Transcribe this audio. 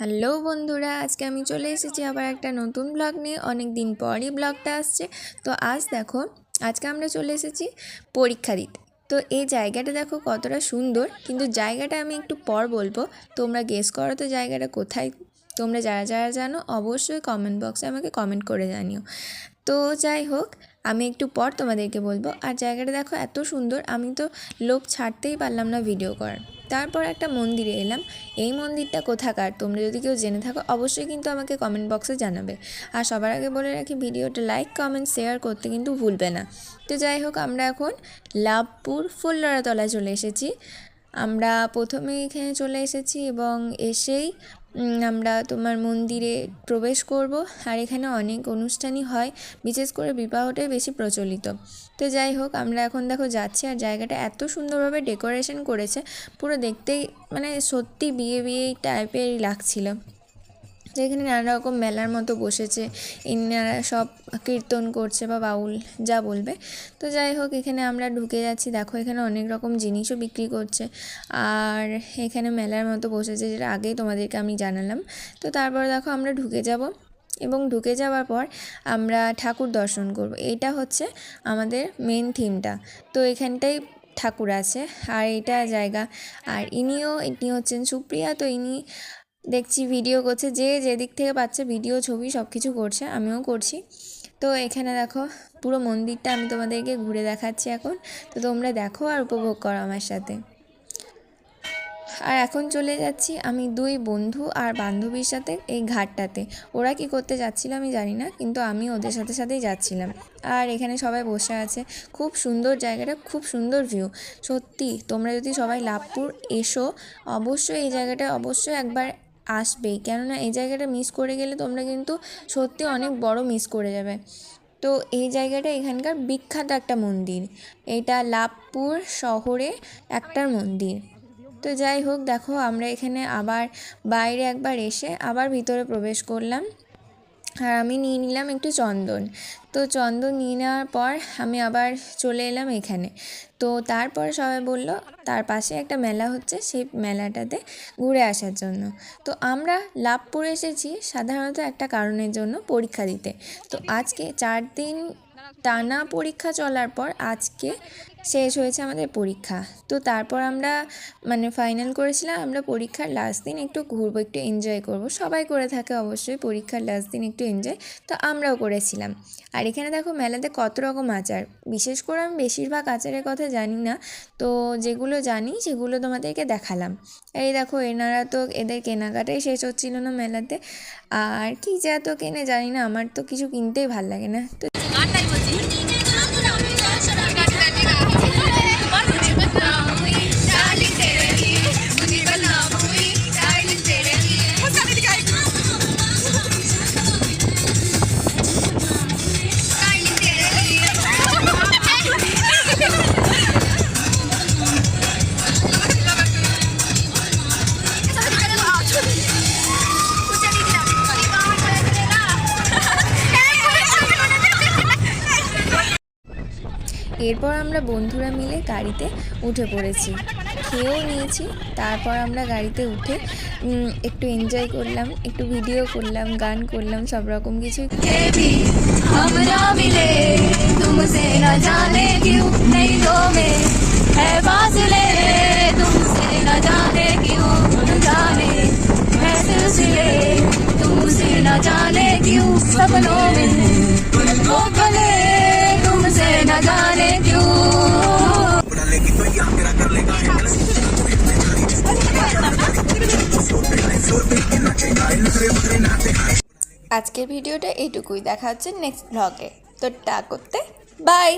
Hello বন্ধুরা, আজকে আমি চলে এসেছি আবার একটা নতুন ব্লগ নিয়ে। অনেক দিন পরই ব্লগটা আসছে। তো আজ দেখো, আজকে আমরা চলে এসেছি পরীক্ষা দিতে। তো এই জায়গাটা দেখো কতটা সুন্দর, কিন্তু জায়গাটা আমি একটু পর বলব। তোমরা গেস করো তো জায়গাটা কোথায়। তোমরা যারা যারা জানো, অবশ্যই কমেন্ট বক্সে আমাকে কমেন্ট করে জানিও। তো যাই হোক, আমি একটু পর তোমাদেরকে বলব। আর জায়গাটা দেখো এত সুন্দর, আমি তো লোভ ছাড়তেই পারলাম না ভিডিও করার। তারপর একটা মন্দিরে এলাম। এই মন্দিরটা কোথাকার? তোমরা যদি কেউ জেনে থাকো, অবশ্যই কিন্তু আমাকে কমেন্ট বক্সে জানাবে। আর সবার আগে বলে রাখি, ভিডিওটা লাইক কমেন্ট শেয়ার করতে কিন্তু ভুলবে না। তো যাই হোক, আমরা এখন লাভপুর ফুল্লরাতলায় চলে এসেছি। আমরা প্রথমে এখানে চলে এসেছি এবং এসেই আমরা তোমার মন্দিরে প্রবেশ করব আর এখানে অনেক অনুষ্ঠানই হয়, বিশেষ করে বিবাহটাই বেশি প্রচলিত। তো যাই হোক, আমরা এখন দেখো যাচ্ছি আর জায়গাটা এত সুন্দরভাবে ডেকোরেশন করেছে, পুরো দেখতেই মানে সত্যি বিয়ে বিয়ে টাইপের লাগছিল। যেখানে নানা রকম মেলার মতো বসেছে। ইনারা সব কীর্তন করছে বা বাউল যা বলবে। তো যাই হোক, এখানে আমরা ঢুকে যাচ্ছি। দেখো, এখানে অনেক রকম জিনিসও বিক্রি করছে। আর এখানে মেলার মতো বসেছে, যেটা আগেই তোমাদেরকে আমি জানালাম। তো তারপর দেখো, আমরা ঢুকে যাব। এবং ঢুকে যাওয়ার পর আমরা ঠাকুর দর্শন করব। এটা হচ্ছে আমাদের মেন থিমটা তো এখানটাই ঠাকুর আছে, আর এটা জায়গা। আর ইনিও, ইনি হচ্ছেন সুপ্রিয়া। তো ইনি দেখছি ভিডিও করছে, যে যেদিক থেকে পাচ্ছে ভিডিও ছবি সব কিছু করছে, আমিও করছি। তো এখানে দেখো, পুরো মন্দিরটা আমি তোমাদেরকে ঘুরে দেখাচ্ছি এখন। তো তোমরা দেখো আর উপভোগ করো আমার সাথে। আর এখন চলে যাচ্ছি আমি দুই বন্ধু আর বান্ধবীর সাথে এই ঘাটটাতে। ওরা কি করতে যাচ্ছিল আমি জানি না, কিন্তু আমি ওদের সাথে সাথেই যাচ্ছিলাম। আর এখানে সবাই বসে আছে, খুব সুন্দর জায়গাটা, খুব সুন্দর ভিউ সত্যি, তোমরা যদি সবাই লাভপুর এসো, অবশ্যই এই জায়গাটা অবশ্যই একবার আসবেই কেননা এই জায়গাটা মিস করে গেলে তোমরা কিন্তু সত্যি অনেক বড় মিস করে যাবে। তো এই জায়গাটা এখানকার বিখ্যাত একটা মন্দির। এটা লাভপুর শহরে একটার মন্দির। তো যাই হোক, দেখো আমরা এখানে আবার বাইরে একবার এসে আবার ভিতরে প্রবেশ করলাম। আর আমি নিয়ে নিলাম একটু চন্দন। তো চন্দন নিয়ে নেওয়ার পর আমি আবার চলে এলাম এখানে। তো তারপর সবাই বলল, তার পাশে একটা মেলা হচ্ছে সেই মেলাটাতে ঘুরে আসার জন্য। তো আমরা লাভপুর এসেছি সাধারণত একটা কারণের জন্য পরীক্ষা দিতে। তো আজকে চার দিন টানা পরীক্ষা চলার পর আজকে শেষ হয়েছে আমাদের পরীক্ষা। তো তারপর আমরা মানে ফাইনাল করেছিলাম, আমরা পরীক্ষার লাস্ট দিন একটু ঘুরবো, একটু এনজয় করব। সবাই করে থাকে অবশ্যই, পরীক্ষার লাস্ট দিন একটু এনজয় তো আমরাও করেছিলাম। আর এখানে দেখো মেলাতে কত রকম আচার, বিশেষ করে আমি বেশিরভাগ আচারের কথা জানি না, তো যেগুলো জানি সেগুলো তোমাদেরকে দেখালাম। এই দেখো এনারা তো এদের কেনাকাটাই শেষ হচ্ছিল না মেলাতে, আর কি যা তো কেনে জানি না, আমার তো কিছু কিনতেই ভালো লাগে না। তো Владимир Никитич. এরপর আমরা বন্ধুরা মিলে গাড়িতে উঠে পড়েছি। খেয়েও নিয়েছি, তারপর আমরা গাড়িতে উঠে একটু এনজয় করলাম, একটু ভিডিও করলাম, গান করলাম, সব রকম কিছু জানে কিউ সপনো আজকের ভিডিওটা এইটুকুই দেখা হচ্ছে নেক্সট ব্লগে তো টা করতে। বাই